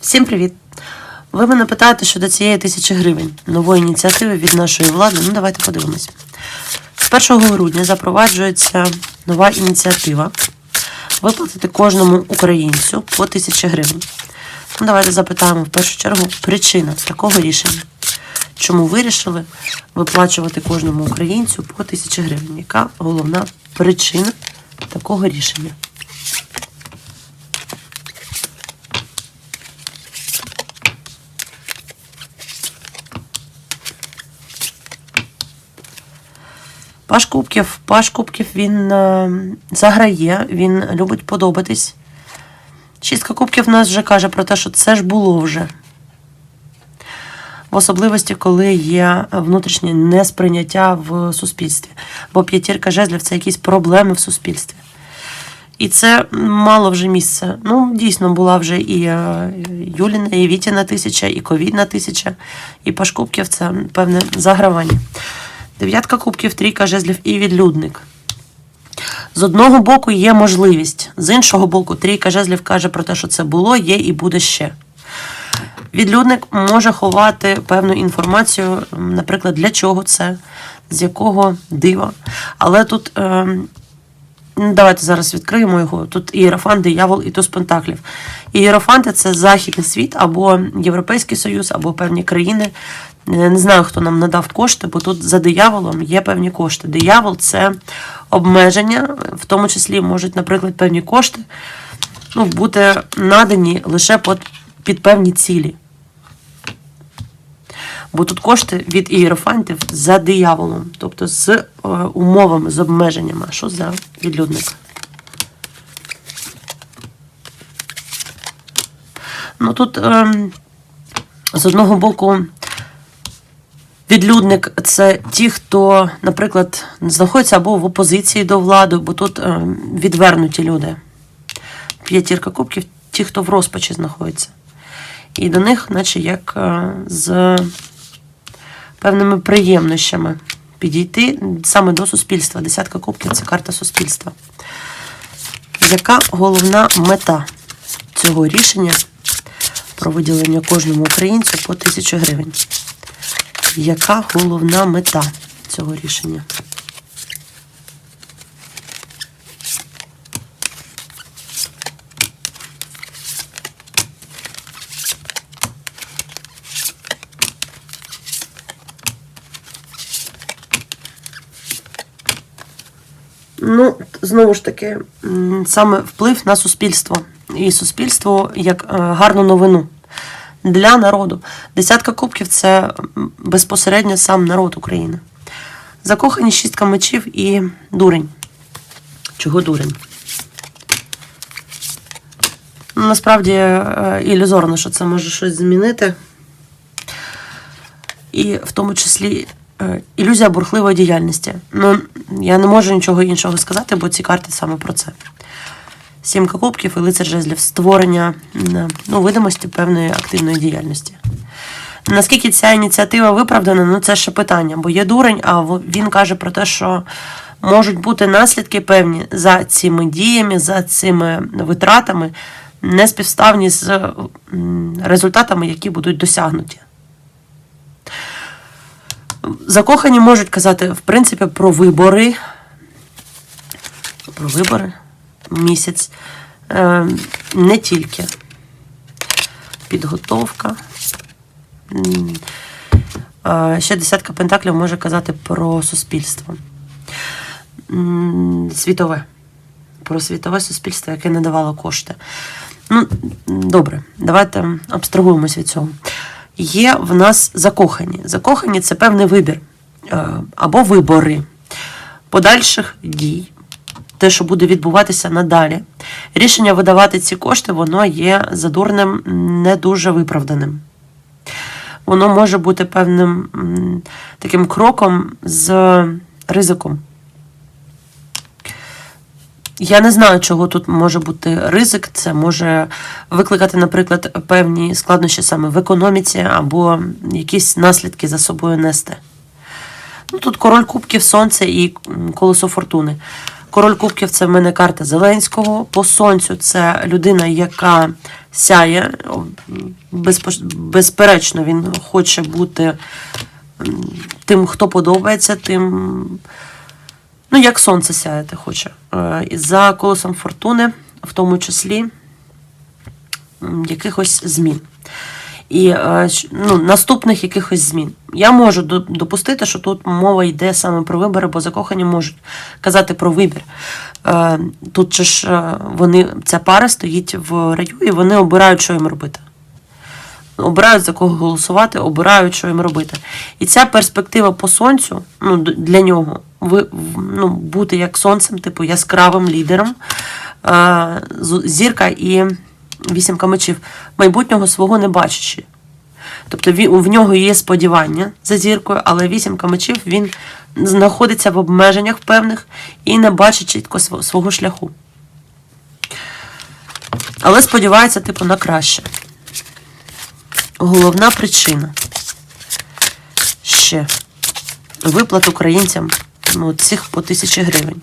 Всім привіт! Ви мене питаєте щодо цієї тисячі гривень нової ініціативи від нашої влади. Ну, давайте подивимось. З 1 грудня запроваджується нова ініціатива виплатити кожному українцю по тисячі гривень. Ну, давайте запитаємо в першу чергу причина такого рішення. Чому вирішили виплачувати кожному українцю по тисячі гривень? Яка головна причина такого рішення? Паш Кубків, Паш Кубків він е, заграє, він любить подобатись. Шістка кубків нас вже каже про те, що це ж було вже. В особливості, коли є внутрішнє несприйняття в суспільстві. Бо п'ятірка жезлів це якісь проблеми в суспільстві. І це мало вже місце. Ну, дійсно, була вже і е, Юліна, і Вітіна тисяча, і ковідна тисяча, і Паш Кубків це певне загравання. Дев'ятка кубків, трійка жезлів і відлюдник. З одного боку є можливість, з іншого боку, трійка жезлів каже про те, що це було, є і буде ще. Відлюдник може ховати певну інформацію, наприклад, для чого це, з якого дива. Але тут е, давайте зараз відкриємо його. Тут ієрофант, диявол і туз пентаклів. Ієрофанти це Західний світ або Європейський Союз, або певні країни. Е, Не знаю, хто нам надав кошти, бо тут за дияволом є певні кошти. Диявол це обмеження, в тому числі можуть, наприклад, певні кошти ну, бути надані лише під, під певні цілі. Бо тут кошти від ієрофантів за дияволом, тобто з е, умовами, з обмеженнями. Що за відлюдник? Ну тут ем, з одного боку. Відлюдник це ті, хто, наприклад, знаходиться або в опозиції до влади, бо тут е, відвернуті люди. П'ятірка кубків ті, хто в розпачі знаходиться. І до них, наче як е, з певними приємнощами підійти саме до суспільства. Десятка кубків це карта суспільства. Яка головна мета цього рішення про виділення кожному українцю по тисячу гривень? Яка головна мета цього рішення? Ну, знову ж таки, саме вплив на суспільство. І суспільство як е, гарну новину для народу. Десятка кубків це безпосередньо сам народ України. Закохані шістка мечів і дурень. Чого дурень? Ну, Насправді е, ілюзорно, що це може щось змінити. І в тому числі е, ілюзія бурхливої діяльності. Ну, я не можу нічого іншого сказати, бо ці карти саме про це. Сімка кубків і лицар жезлів створення ну, видимості певної активної діяльності. Наскільки ця ініціатива виправдана, ну це ще питання, бо є дурень, а він каже про те, що можуть бути наслідки певні за цими діями, за цими витратами, неспівставні з результатами, які будуть досягнуті. Закохані можуть казати, в принципі, про вибори. Про вибори місяць. Е, не тільки підготовка. Е, Ще десятка пентаклів може казати про суспільство. Світове. Про світове суспільство, яке не давало кошти. Ну, добре, давайте абстрагуємось від цього. Є в нас закохані. Закохані це певний вибір е, або вибори подальших дій, те, що буде відбуватися надалі. Рішення видавати ці кошти, воно є задурним, не дуже виправданим. Воно може бути певним таким кроком з ризиком. Я не знаю, чого тут може бути ризик. Це може викликати, наприклад, певні складнощі саме в економіці або якісь наслідки за собою нести. Ну, тут король кубків, сонце і колесо фортуни. Король кубків це в мене карта Зеленського. По сонцю це людина, яка сяє, безперечно, він хоче бути тим, хто подобається, тим. Ну, як сонце сяяти хоче. Е, і За колесом фортуни, в тому числі якихось змін. І е, ну, наступних якихось змін. Я можу допустити, що тут мова йде саме про вибори, бо закохані можуть казати про вибір. Е, Тут же ж е, вони, ця пара стоїть в раю, і вони обирають, що їм робити. Обирають за кого голосувати, обирають, що їм робити. І ця перспектива по сонцю ну, для нього ви, ну, бути як сонцем, типу яскравим лідером, зірка і вісімка мечів, майбутнього свого не бачачи. Тобто в нього є сподівання за зіркою, але вісімка мечів він знаходиться в обмеженнях певних і не бачить чітко свого шляху. Але сподівається, типу, на краще. Головна причина. Ще виплат українцям ну, цих по тисячі гривень.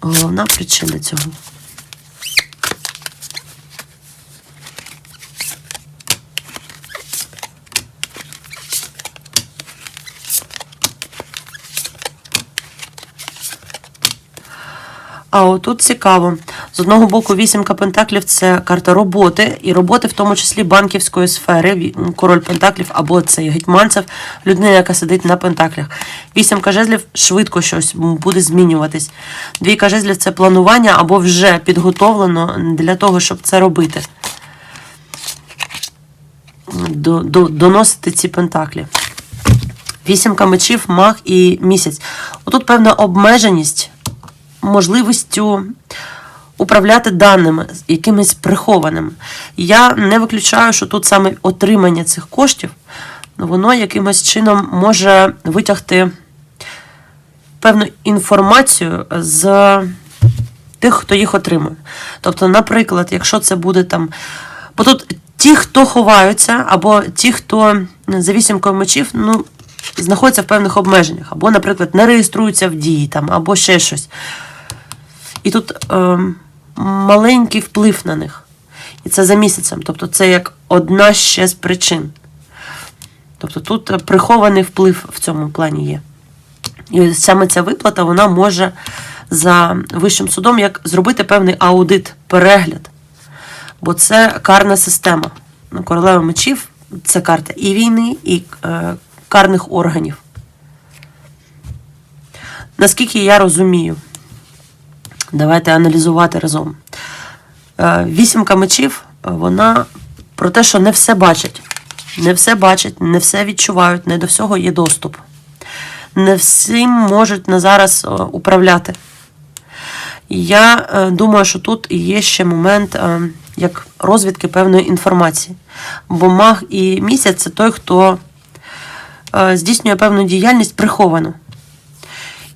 Головна причина цього. А отут цікаво. З одного боку, вісімка пентаклів це карта роботи, і роботи, в тому числі банківської сфери. Король пентаклів або цей гетьманцев, людина, яка сидить на пентаклях. Вісімка жезлів швидко щось буде змінюватись. Двійка жезлів це планування або вже підготовлено для того, щоб це робити. До, до, доносити ці пентаклі. Вісімка мечів, маг і місяць. Отут певна обмеженість можливістю управляти даними, якимись прихованими. Я не виключаю, що тут саме отримання цих коштів, воно якимось чином може витягти певну інформацію з тих, хто їх отримує. Тобто, наприклад, якщо це буде там. Бо тут ті, хто ховаються, або ті, хто за вісімкою мечів, ну, знаходяться в певних обмеженнях, або, наприклад, не реєструються в дії, там, або ще щось. І тут ем, маленький вплив на них. І це за місяцем. Тобто це як одна ще з причин. Тобто тут е, прихований вплив в цьому плані є. І саме ця виплата вона може за вищим судом як зробити певний аудит, перегляд. Бо це карна система. Ну, Королева мечів це карта і війни, і е, карних органів. Наскільки я розумію, давайте аналізувати разом. Е, Вісімка мечів, е, вона про те, що не все бачать. Не все бачать, не все відчувають, не до всього є доступ. Не всім можуть на зараз е, управляти. Я думаю, що тут є ще момент як розвідки певної інформації. Бо маг і місяць це той, хто здійснює певну діяльність приховано.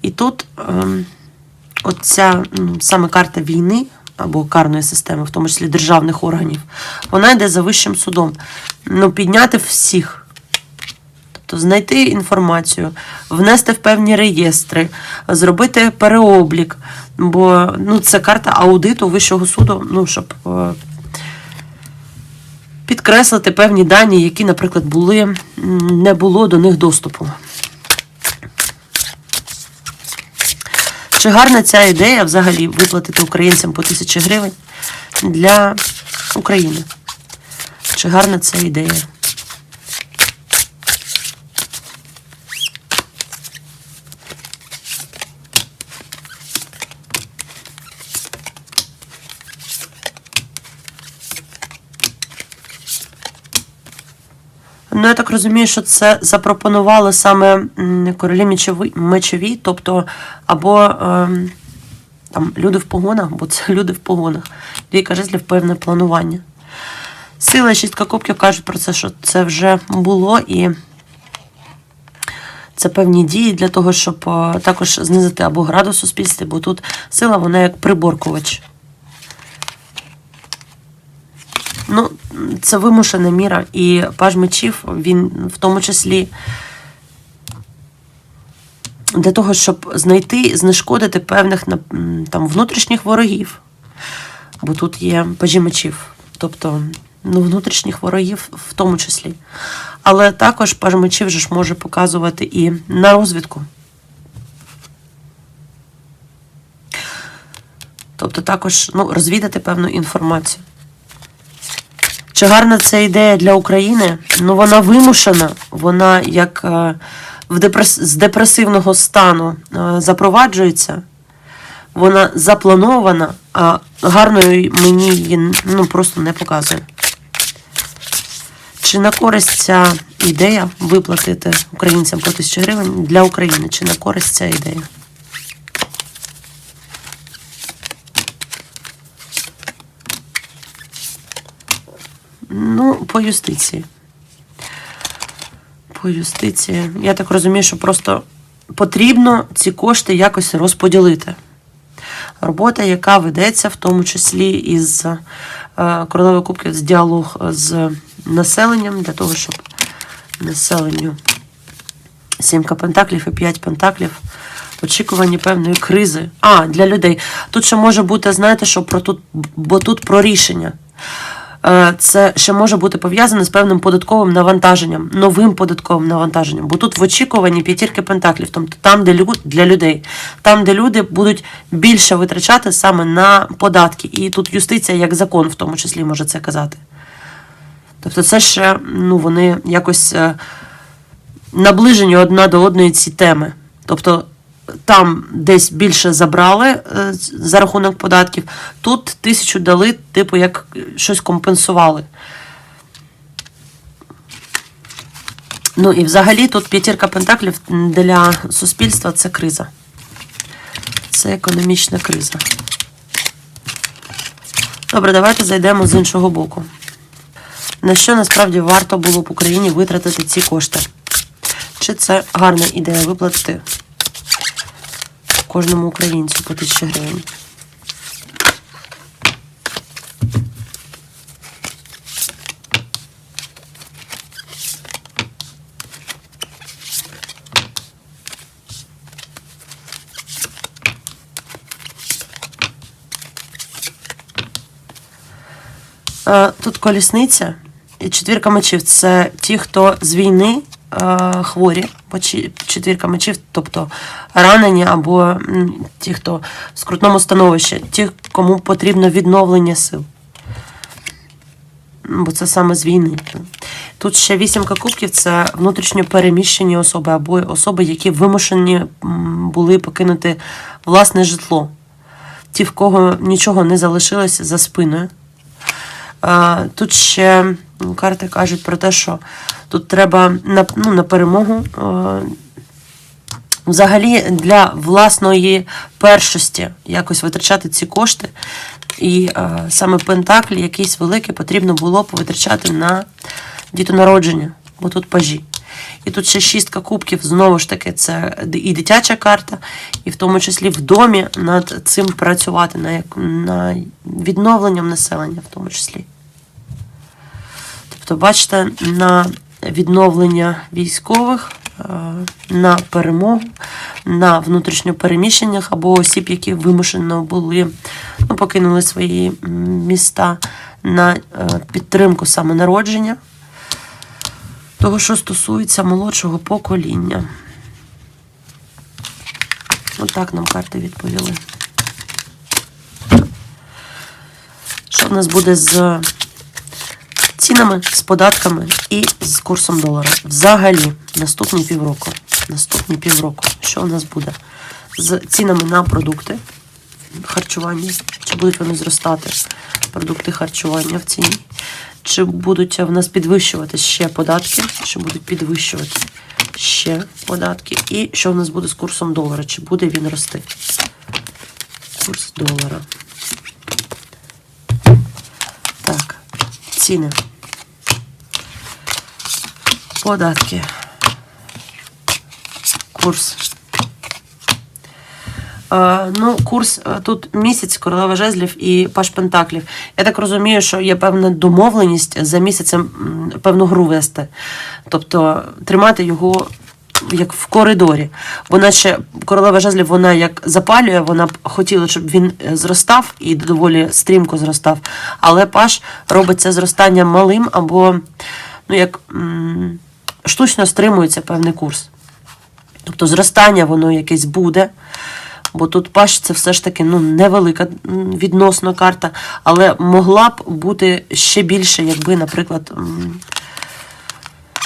І тут ем, оця саме карта війни або карної системи, в тому числі державних органів, вона йде за вищим судом. Ну, підняти всіх. Тобто знайти інформацію, внести в певні реєстри, зробити переоблік. Бо ну, це карта аудиту Вищого суду, ну, щоб е, підкреслити певні дані, які, наприклад, були, не було до них доступу. Чи гарна ця ідея взагалі виплатити українцям по тисячі гривень для України? Чи гарна ця ідея? Я так розумію, що це запропонували саме королі мечові, тобто або ем, там люди в погонах, бо це люди в погонах. Двійка жезлів певне планування. Сила шістка кубків кажуть про це, що це вже було і це певні дії для того, щоб е, також знизити або градус у суспільстві, бо тут сила, вона як приборкувач. Ну, це вимушена міра. І паж мечів, він в тому числі для того, щоб знайти, знешкодити певних там, внутрішніх ворогів. Бо тут є пажі мечів. Тобто ну, внутрішніх ворогів в тому числі. Але також паж мечів же ж може показувати і на розвідку. Тобто також ну, розвідати певну інформацію. Чи гарна це ідея для України? Ну, вона вимушена, вона як е, в депрес... з депресивного стану е, запроваджується, вона запланована, а гарною мені її ну, просто не показує. Чи на користь ця ідея виплатити українцям по тисячі гривень для України? Чи на користь ця ідея? Ну, по юстиції. По юстиції. Я так розумію, що просто потрібно ці кошти якось розподілити. Робота, яка ведеться в тому числі із е, королевою кубків з діалог з населенням, для того, щоб населенню сімка пентаклів і п'ять пентаклів. Очікування певної кризи. А, для людей. Тут ще може бути, знаєте, що про тут, бо тут про рішення. Е, Це ще може бути пов'язане з певним податковим навантаженням, новим податковим навантаженням. Бо тут в очікуванні п'ятірки пентаклів, тобто там, де для людей, там, де люди будуть більше витрачати саме на податки. І тут юстиція як закон, в тому числі, може це казати. Тобто, це ще ну, вони якось е, наближені одна до одної ці теми. Тобто там десь більше забрали е, за рахунок податків, тут тисячу дали, типу, як щось компенсували. Ну і взагалі тут п'ятірка пентаклів для суспільства це криза. Це економічна криза. Добре, давайте зайдемо з іншого боку. На що насправді варто було б Україні витратити ці кошти? Чи це гарна ідея виплатити кожному українцю по тисячі гривень? Е, Тут колісниця і четвірка мечів це ті, хто з війни е, хворі, четвірка мечів, тобто ранені або ті, хто в скрутному становищі, ті, кому потрібно відновлення сил. Бо це саме з війни. Тут ще вісімка кубків це внутрішньо переміщені особи або особи, які вимушені були покинути власне житло. Ті, в кого нічого не залишилося за спиною. Тут ще карти кажуть про те, що тут треба на, ну, на перемогу. Взагалі для власної першості якось витрачати ці кошти. І е, саме Пентаклі якийсь великий потрібно було б витрачати на дітонародження, бо тут пажі. І тут ще шістка кубків, знову ж таки, це і дитяча карта, і в тому числі в домі над цим працювати, на, на відновленням населення, в тому числі. Тобто, бачите, на відновлення військових, е, на перемогу, на внутрішньо переміщеннях або осіб, які вимушено були, ну, покинули свої міста на е, підтримку саме народження. Того, що стосується молодшого покоління. Отак нам карти відповіли. Що в нас буде з цінами, з податками і з курсом долара? Взагалі, наступні півроку. Наступні півроку. Що в нас буде з цінами на продукти харчування? Чи будуть вони зростати? Продукти харчування в ціні? Чи будуть в нас підвищувати ще податки? Чи будуть підвищувати ще податки? І що в нас буде з курсом долара? Чи буде він рости? Курс долара. Так, ціни. Податки. Курс. Е, ну, курс е, тут місяць королева жезлів і паш пентаклів. Я так розумію, що є певна домовленість за місяцем певну гру вести. Тобто тримати його як в коридорі. Бо наче королева жезлів, вона як запалює, вона б хотіла, щоб він е, зростав і доволі стрімко зростав. Але паш робить це зростання малим або ну, як штучно стримується певний курс. Тобто зростання воно якесь буде. Бо тут паш це все ж таки ну, невелика відносно карта, але могла б бути ще більше, якби, наприклад,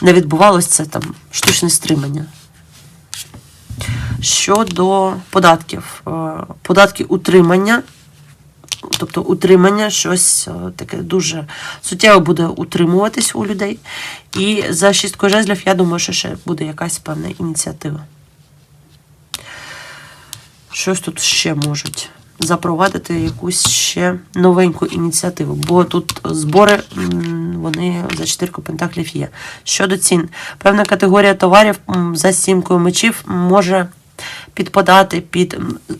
не відбувалося це там штучне стримання. Щодо податків, Е, податки утримання, тобто утримання, щось е, таке дуже суттєво буде утримуватись у людей. І за шісткою жезлів, я думаю, що ще буде якась певна ініціатива. Щось тут ще можуть запровадити якусь ще новеньку ініціативу, бо тут збори вони за чотирку пентаклів є. Щодо цін, певна категорія товарів за сімкою мечів може підпадати під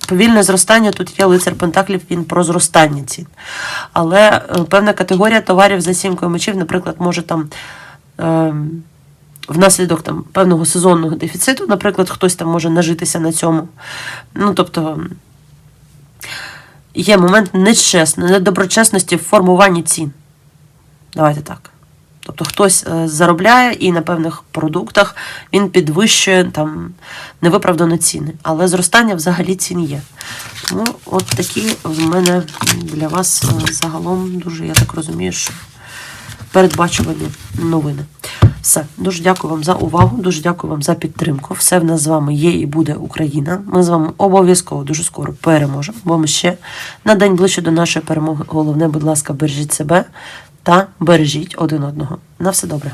повільне зростання. Тут є лицар пентаклів, він про зростання цін. Але е, певна категорія товарів за сімкою мечів, наприклад, може там. Внаслідок там певного сезонного дефіциту, наприклад, хтось там може нажитися на цьому. Ну, тобто є момент нечесної, недоброчесності в формуванні цін. Давайте так. Тобто хтось е, заробляє і на певних продуктах він підвищує там невиправдано ціни. Але зростання взагалі цін є. Тому от такі в мене для вас е, загалом дуже, я так розумію, що передбачувані новини. Все, дуже дякую вам за увагу, дуже дякую вам за підтримку. Все в нас з вами є і буде Україна. Ми з вами обов'язково дуже скоро переможемо, бо ми ще на день ближче до нашої перемоги. Головне, будь ласка, бережіть себе та бережіть один одного. На все добре.